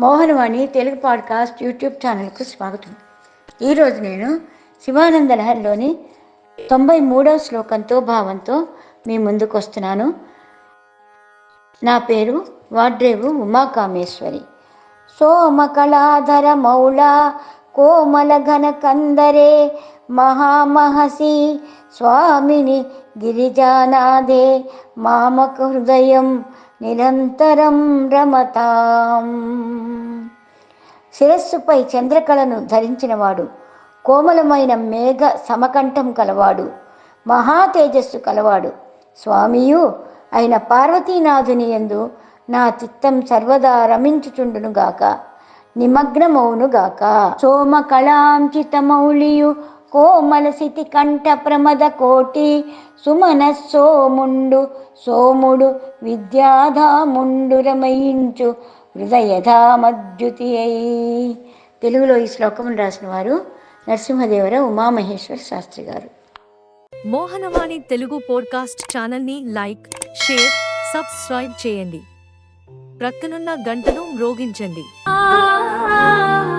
Mohanavani Telugu podcast YouTube ఛానల్కు స్వాగతం. ఈరోజు నేను శివానంద లహరిలోని తొంభై మూడవ శ్లోకంతో భావంతో మీ ముందుకు వస్తున్నాను. నా పేరు వాడ్రేవు ఉమాకామేశ్వరి. సోమకళాధర మౌళ కోమల ఘన కందరే మహామహసి స్వామిని గిరిజానాదే మామక హృదయం నిరంతరం రమతాం. శిరస్సుపై చంద్రకళను ధరించినవాడు కోమలమైన మేఘ సమకంఠం కలవాడు మహా తేజస్సు కలవాడు. స్వామియు అయిన పార్వతీనాథుని యందు నా చిత్తం సర్వదా రమించుచుండునుగాక నిమగ్నమౌనుగాక. సోమకళాంచితమౌళియు కళాంచితమౌళియు కోమల సితి కంఠ ప్రమద కోటి సుమన సోముండు సోముడు విద్యాధాముండు రమయించు హృదయధామద్యుతి అయి తెలుగులో ఈ శ్లోకమును రాసిన వారు నరసింహదేవర ఉమామహేశ్వర శాస్త్రి గారు. మోహనవాణి తెలుగు పోడ్కాస్ట్ ఛానల్ని లైక్ షేర్ సబ్స్క్రైబ్ చేయండి. ప్రక్కనున్న గంటను మ్రోగించండి. ఆ